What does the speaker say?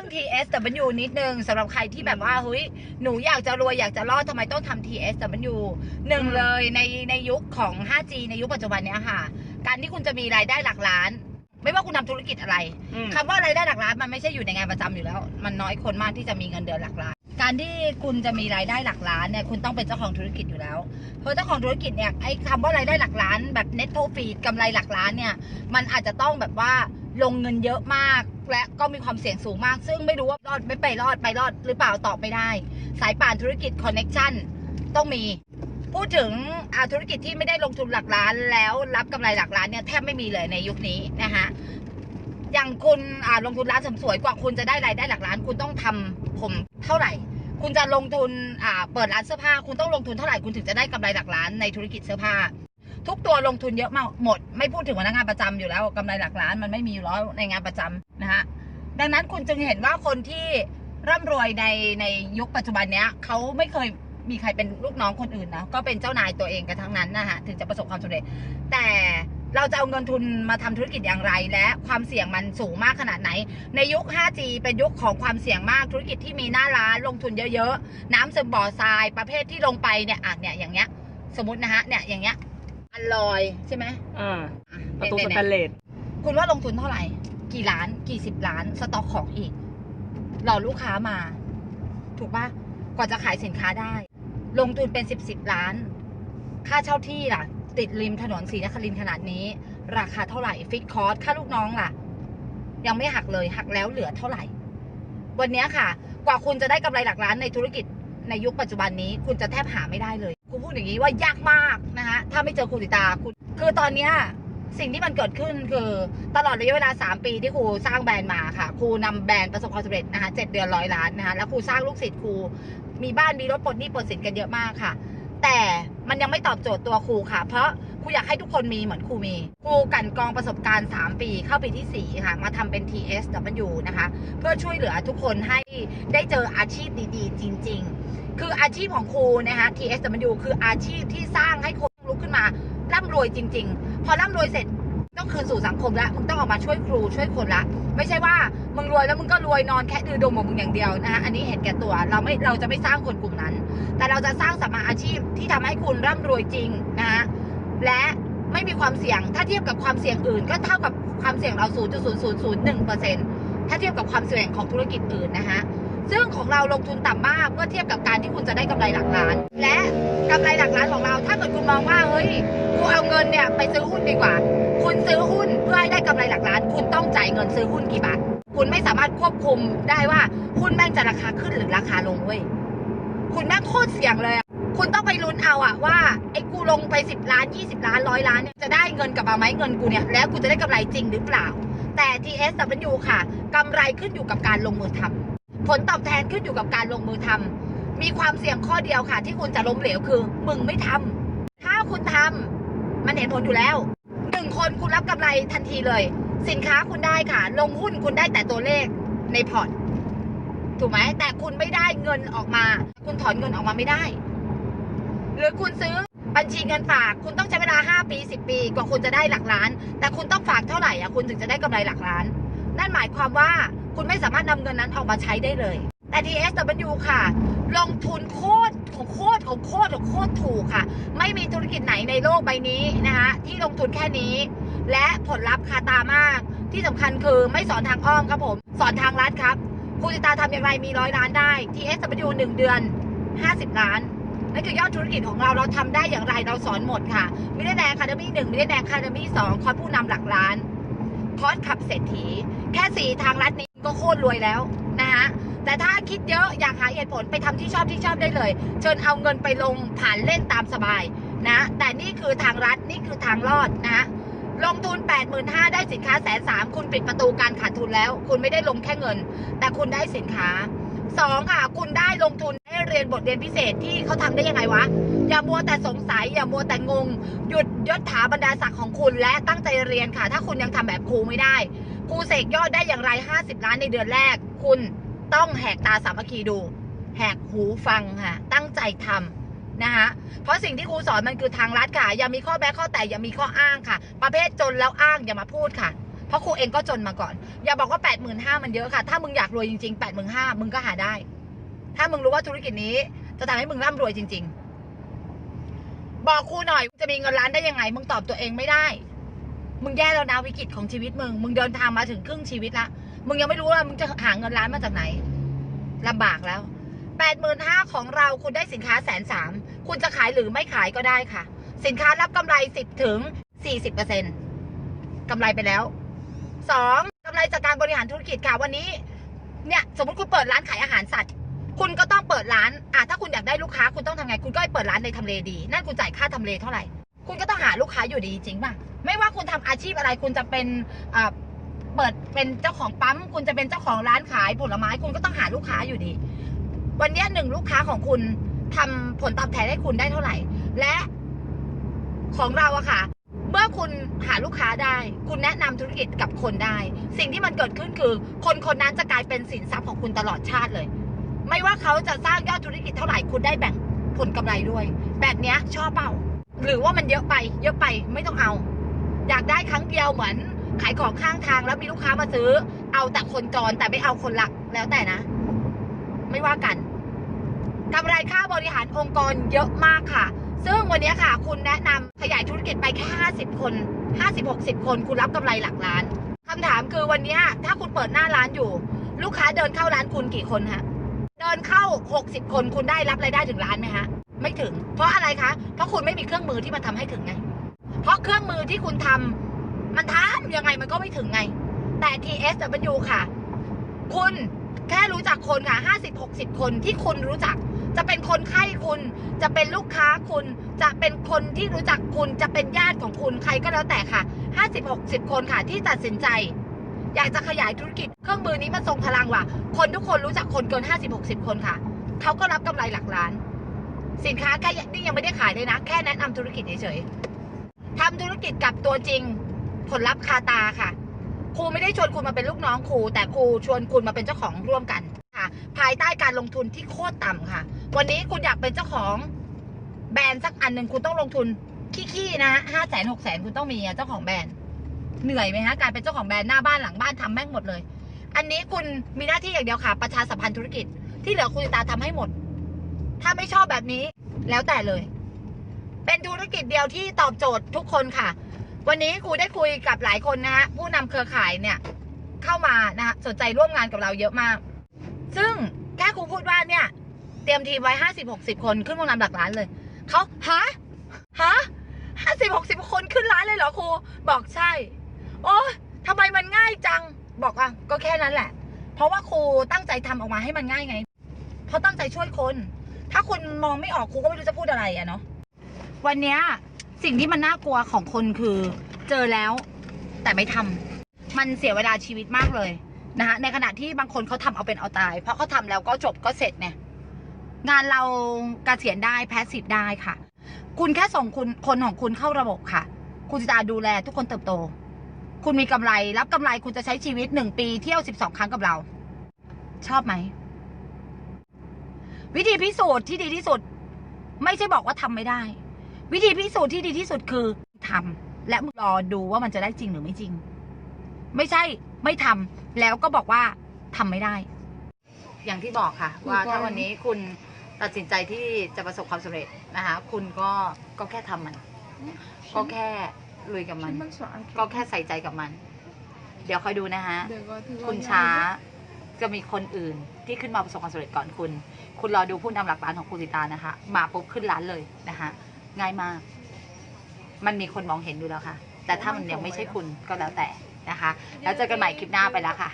รื่อง TSW นิดนึงสำหรับใครที่แบบว่าเฮ้ยหนูอยากจะรวยอยากจะรอดทำไมต้องทำ TSW หนึ่งอืมเลยในในยุคของ 5G ในยุคปัจจุบันเนี้ยค่ะ การที่คุณจะมีรายได้หลักล้าน ไม่ว่าคุณทำธุรกิจอะไรอืมคำว่ารายได้หลักล้านมันไม่ใช่อยู่ในงานประจำอยู่แล้ว มันน้อยคนมากที่จะมีเงินเดือนหลักล้านการที่คุณจะมีรายได้หลักล้านเนี่ยคุณต้องเป็นเจ้าของธุรกิจอยู่แล้ว เพราะเจ้าของธุรกิจเนี่ยไอ้คำว่ารายได้หลักล้านแบบ net profit กำไรหลักล้านเนี่ย มันอาจจะต้องแบบว่า ลงเงินเยอะมาก และก็มีความเสี่ยงสูงมาก ซึ่งไม่รู้ว่ารอดไม่ไปรอดไปรอดหรือเปล่าตอบไม่ได้ สายป่านธุรกิจคอนเน็ชันต้องมี พูดถึงธุรกิจที่ไม่ได้ลงทุนหลักล้าน แล้วรับกำไรหลักล้านเนี่ยแทบไม่มีเลยในยุคนี้นะคะอย่างคุณลงทุนร้านเสริมสวยกว่าคุณจะได้รายได้หลักล้าน คุณต้องทำผมเท่าไหร่ คุณจะลงทุนเปิดร้านเสื้อผ้า คุณต้องลงทุนเท่าไหร่คุณถึงจะได้กำไรหลักล้านในธุรกิจเสื้อผ้า ทุกตัวลงทุนเยอะมากหมด ไม่พูดถึงพนักงานประจำอยู่แล้วกำไรหลักล้านมันไม่มีอยู่แล้วในงานประจำนะฮะดังนั้นคุณจึงเห็นว่าคนที่ร่ำรวยในในยุคปัจจุบันเนี้ยเขาไม่เคยมีใครเป็นลูกน้องคนอื่นนะก็เป็นเจ้านายตัวเองกันทั้งนั้นนะฮะถึงจะประสบความสำเร็จ แต่เราจะเอาเงินทุนมาทำธุรกิจอย่างไรและความเสี่ยงมันสูงมากขนาดไหน ในยุค 5G เป็นยุคของความเสี่ยงมากธุรกิจที่มีหน้าร้านลงทุนเยอะๆ น้ำซึมบ่อทรายประเภทที่ลงไปเนี่ยอะเนี่ยอย่างเงี้ย สมมตินะฮะเนี่ยอย่างเงี้ย อันลอยใช่ไหมอ่าอ่ประตูสเนี่ยแตนเลสคุณว่าลงทุนเท่าไหร่ กี่ล้าน กี่สิบล้าน สต็อกของอีกรอลูกค้ามา ถูกปะกว่าจะขายสินค้าได้ ลงทุนเป็นสิบสิบล้าน ค่าเช่าที่ล่ะ ติดริมถนนศรีนครินทร์ขนาดนี้ ราคาเท่าไหร่ ฟิกคอร์ส ค่าลูกน้องล่ะ ยังไม่หักเลย หักแล้วเหลือเท่าไหร่ วันเนี้ยค่ะ กว่าคุณจะได้กำไรหลักล้านในธุรกิจในยุคปัจจุบันนี้ คุณจะแทบหาไม่ได้เลย คุณพูดอย่างนี้ว่ายากมากนะคะถ้าไม่เจอครูติตาคุณคือตอนเนี้ยสิ่งที่มันเกิดขึ้นคือตลอดระยะเวลา 3 ปีที่ครูสร้างแบรนด์มาค่ะ ครูนำแบรนด์ประสบความสำเร็จนะคะเจ็ดเดือนร้อยล้านนะคะแล้วครูสร้างลูกศิษย์ครูมีบ้านมีรถปลดหนี้ปลดสินกันเยอะมากค่ะ แต่มันยังไม่ตอบโจทย์ตัวครูค่ะ เพราะ ครูอยากให้ทุกคนมีเหมือนครูมีครูกันกรองประสบการณ์ 3 ปีเข้าปีที่ 4 ค่ะ มาทำเป็น TSW นะคะ เพื่อช่วยเหลือทุกคนให้ได้เจออาชีพดีๆ จริง ๆ คืออาชีพของครูนะคะ TSW คืออาชีพที่สร้างให้คนลุกขึ้นมาร่ำรวยจริง ๆ พอร่ำรวยเสร็จต้องคืนสู่สังคมแล้วมึงต้องออกมาช่วยครูช่วยคนละ ไม่ใช่ว่ามึงรวยแล้วมึงก็รวยนอนแค่ดื้อดมของมึงอย่างเดียวนะคะอันนี้เห็นแก่ตัวเราไม่เราจะไม่สร้างคนกลุ่มนั้น แต่เราจะสร้างสัมมาอาชีพที่ทำให้คุณร่ำรวยจริงนะคะ และไม่มีความเสี่ยง ถ้าเทียบกับความเสี่ยงอื่น ก็เท่ากับความเสี่ยงเรา 0.0001%ถ้าเทียบกับความเสี่ยงของธุรกิจอื่นนะคะซึ่งของเราลงทุนต่ำมากเมื่อเทียบกับการที่คุณจะได้กำไรหลักล้าน และกำไรหลักล้านของเรา ถ้าเกิดคุณมองว่าเฮ้ยกูเอาเงินเนี่ยไปซื้อหุ้นดีกว่า คุณซื้อหุ้นเพื่อให้ได้กำไรหลักล้าน คุณต้องจ่ายเงินซื้อหุ้นกี่บาทคุณไม่สามารถควบคุมได้ว่าหุ้นแม่งจะราคาขึ้นหรือราคาลงเว้ยคุณแม่งโคตรเสี่ยงเลย คุณต้องไปลุ้นเอาอะว่าไอ้กูลงไป 10 ล้าน 20 ล้านร้อยล้านเนี่ยจะได้เงินกลับมาไหมเงินกูเนี่ยแล้วกูจะได้กำไรจริงหรือเปล่า แต่ TSW ค่ะกำไรขึ้นอยู่กับการลงมือทำผลตอบแทนขึ้นอยู่กับการลงมือทำมีความเสี่ยงข้อเดียวค่ะ ที่คุณจะล้มเหลวคือมึงไม่ทำถ้าคุณทำมันเห็นผลอยู่แล้วหนึ่งคนคุณรับกำไรทันทีเลย สินค้าคุณได้ค่ะ ลงหุ้นคุณได้แต่ตัวเลขในพอร์ตถูกไหมแต่คุณไม่ได้เงินออกมา คุณถอนเงินออกมาไม่ได้ รือคุณซื้อบัญชีเงินฝาก คุณต้องใช้เวลา 5 ปี 10 ปี กว่าคุณจะได้หลักล้าน แต่คุณต้องฝากเท่าไหร่อะคุณถึงจะได้กำไรหลักล้าน นั่นหมายความว่าคุณไม่สามารถนำเงินนั้นออกมาใช้ได้เลยแต่ TSW ค่ะ ลงทุนโคตรของโคตรของโคตรของโคตรถูกค่ะ ไม่มีธุรกิจไหนในโลกใบนี้นะคะที่ลงทุนแค่นี้ และผลลัพธ์คาตามาก ที่สำคัญคือไม่สอนทางอ้อมครับผม สอนทางลัดครับ คุณจิตาทำอย่างไรมีร้อยล้านได้ TSW หนึ่งเดือน 50 ล้าน นั่นคือยอดธุรกิจของเราเราทำได้อย่างไรเราสอนหมดค่ะมิได้แดงคาเดมี่หนึ่งมิได้แดงคาเดมี่สองคอร์สผู้นำหลักล้าน คอร์สขับเศรษฐี แค่สี่ทางลัดนี้ก็โคตรรวยแล้วนะฮะแต่ถ้าคิดเยอะอยากหาเหตุผลไปทำที่ชอบที่ชอบได้เลย เชิญเอาเงินไปลงผ่านเล่นตามสบายนะ แต่นี่คือทางรัฐนี่คือทางรอดนะลงทุน 8 5 0 0 0ได้สินค้าแสนสามคุณปิดประตูการขาดทุนแล้ว คุณไม่ได้ลงแค่เงิน แต่คุณได้สินค้าสองค่ะ คุณได้ลงทุน เรียนบทเรียนพิเศษที่เขาทำได้ยังไงวะ อย่ามัวแต่สงสัย อย่ามัวแต่งง หยุดยศถาบรรดาศักดิ์ของคุณ และตั้งใจเรียนค่ะ ถ้าคุณยังทำแบบครูไม่ได้ ครูเสกยอดได้อย่างไร 50 ล้านในเดือนแรก คุณต้องแหกตาสามัคคีดู แหกหูฟังค่ะ ตั้งใจทำนะคะเพราะสิ่งที่ครูสอนมันคือทางลัดค่ะ อย่ามีข้อแม้ข้อแต่อย่ามีข้ออ้างค่ะ ประเภทจนแล้วอ้างอย่ามาพูดค่ะ เพราะครูเองก็จนมาก่อน อย่าบอกว่าแปดหมื่นห้ามันเยอะค่ะ ถ้ามึงอยากรวยจริงๆแปดหมื่นห้ามึงก็หาได้ ถ้ามึงรู้ว่าธุรกิจนี้ จะทำให้มึงร่ำรวยจริง ๆ บอกครูหน่อยจะมีเงินล้านได้ยังไง มึงตอบตัวเองไม่ได้ มึงแย่แล้วนะวิกฤตของชีวิตมึง มึงเดินทางมาถึงครึ่งชีวิตละ มึงยังไม่รู้ว่ามึงจะหาเงินล้านมาจากไหนลำบากแล้วแปดหมื่นห้าของเราคุณได้สินค้าแสนสามคุณจะขายหรือไม่ขายก็ได้ค่ะ สินค้ารับกำไรสิบถึงสี่สิบเปอร์เซ็นต์กำไรไปแล้วสองกำไรจากการบริหารธุรกิจค่ะวันนี้ เนี่ย สมมติคุณเปิดร้านขายอาหารสัตว์ คุณก็ต้องเปิดร้านอะถ้าคุณอยากได้ลูกค้าคุณต้องทำไง คุณก็ไปเปิดร้านในทำเลดี นั่นคุณจ่ายค่าทำเลเท่าไหร่ คุณก็ต้องหาลูกค้าอยู่ดีจริงป่ะ ไม่ว่าคุณทำอาชีพอะไร คุณจะเป็นอ่าเปิดเป็นเจ้าของปั๊ม คุณจะเป็นเจ้าของร้านขายผลไม้ คุณก็ต้องหาลูกค้าอยู่ดี วันเนี้หนึ่งลูกค้าของคุณทำผลตอบแทนให้คุณได้เท่าไหร่ และของเราอะค่ะ เมื่อคุณหาลูกค้าได้ คุณแนะนำธุรกิจกับคนได้ สิ่งที่มันเกิดขึ้นคือ คนคนนั้นจะกลายเป็นสินทรัพย์ของคุณตลอดชาติเลย ไม่ว่าเขาจะสร้างยอดธุรกิจเท่าไหร่คุณได้แบ่งผลกำไรด้วย แบบเนี้ยชอบเปล่า หรือว่ามันเยอะไป เยอะไปไม่ต้องเอา อยากได้ครั้งเดียวเหมือน ขายของข้างทางแล้วมีลูกค้ามาซื้อ เอาแต่คนจรแต่ไม่เอาคนหลักแล้วแต่นะ ไม่ว่ากันกำไรค่าบริหารองค์กรเยอะมากค่ะ ซึ่งวันนี้ค่ะ คุณแนะนำขยายธุรกิจไปแค่ 50 คน 50 60 คน คุณรับกำไรหลักล้านคำถามคือวันนี้ถ้าคุณเปิดหน้าร้านอยู่ ลูกค้าเดินเข้าร้านคุณกี่คนฮะ เดินเข้า 60 คนคุณได้รับรายได้ถึงล้านไหมฮะ ไม่ถึง เพราะอะไรคะ เพราะคุณไม่มีเครื่องมือที่มันทำให้ถึงไง เพราะเครื่องมือที่คุณทำมันทำยังไงมันก็ไม่ถึงไง แต่ TSW ค่ะ คุณแค่รู้จักคนค่ะ 50 60 คนที่คุณรู้จัก จะเป็นคนไข้คุณ จะเป็นลูกค้าคุณ จะเป็นคนที่รู้จักคุณ จะเป็นญาติของคุณ ใครก็แล้วแต่ค่ะ 50 60 คนค่ะที่ตัดสินใจ อยากจะขยายธุรกิจเครื่องมือนี้มันทรงพลังว่ะ คนทุกคนรู้จักคนเกิน 50 60 คนค่ะ เขาก็รับกำไรหลักล้าน สินค้าแค่นี่ยังไม่ได้ขายเลยนะ แค่แนะนำธุรกิจเฉยๆทำธุรกิจกับตัวจริง ผลลัพธ์คาตาค่ะ ครูไม่ได้ชวนคุณมาเป็นลูกน้องครู แต่ครูชวนคุณมาเป็นเจ้าของร่วมกันค่ะ ภายใต้การลงทุนที่โคตรต่ำค่ะ วันนี้คุณอยากเป็นเจ้าของแบรนด์สักอันหนึ่งคุณต้องลงทุนขี้ๆนะห้าแสนหกแสนคุณต้องมีเจ้าของแบรนด์ เหนื่อยไหมฮะการเป็นเจ้าของแบรนด์หน้าบ้านหลังบ้านทำแม่งหมดเลย อันนี้คุณมีหน้าที่อย่างเดียวค่ะ ประชาสัมพันธ์ธุรกิจ ที่เหลือคุณตาทำให้หมด ถ้าไม่ชอบแบบนี้ แล้วแต่เลย เป็นธุรกิจเดียวที่ตอบโจทย์ทุกคนค่ะ วันนี้ครูได้คุยกับหลายคนนะฮะผู้นำเครือข่ายเนี่ย เข้ามานะฮะสนใจร่วมงานกับเราเยอะมาก ซึ่งแค่ครูพูดว่าเนี่ย เตรียมทีมไว้ห้าสิบหกสิบคนขึ้นโรงแรมหลักล้านเลยเขาฮะฮะห้าสิบหกสิบคนขึ้นร้านเลยเหรอครูบอกใช่ โอ้ทำไมมันง่ายจัง บอกอะก็แค่นั้นแหละ เพราะว่าครูตั้งใจทำออกมาให้มันง่ายไง เพราะตั้งใจช่วยคน ถ้าคุณมองไม่ออกครูก็ไม่รู้จะพูดอะไรอะเนาะ วันเนี้ยสิ่งที่มันน่ากลัวของคนคือ เจอแล้ว แต่ไม่ทำมันเสียเวลาชีวิตมากเลยนะคะในขณะที่บางคนเขาทำเอาเป็นเอาตาย เพราะเขาทำแล้วก็จบก็เสร็จเนี่ยงานเรากเกษียณได้แพสซีฟได้ค่ะ คุณแค่ส่งคุณคนของคุณเข้าระบบค่ะ คุณจะดูแลทุกคนเติบโต คุณมีกำไร รับกำไรคุณจะใช้ชีวิตหนึ่งปีเที่ยวสิบสองครั้งกับเรา ชอบไหม วิธีพิสูจน์ที่ดีที่สุด ไม่ใช่บอกว่าทำไม่ได้ วิธีพิสูจน์ที่ดีที่สุดคือทำและมึงรอดูว่ามันจะได้จริงหรือไม่จริง ไม่ใช่ไม่ทำแล้วก็บอกว่าทำไม่ได้ อย่างที่บอกค่ะ ว่าถ้าวันนี้คุณตัดสินใจที่จะประสบความสำเร็จนะคะคุณก็ก็แค่ทำมัน ก็แค่ ลุยกับมัน ก็แค่ใส่ใจกับมัน เดี๋ยวคอยดูนะคะคุณช้าจะมีคนอื่นที่ขึ้นมาประสบความสำเร็จก่อนคุณ คุณรอดูผู้นำหลักล้านของคุณสิตานะคะ มาปุ๊บขึ้นร้านเลยนะคะง่ายมาก มันมีคนมองเห็นดูแล้วค่ะ แต่ถ้ามันยังไม่ใช่คุณก็แล้วแต่นะคะ แล้วเจอกันใหม่คลิปหน้าไปแล้วค่ะ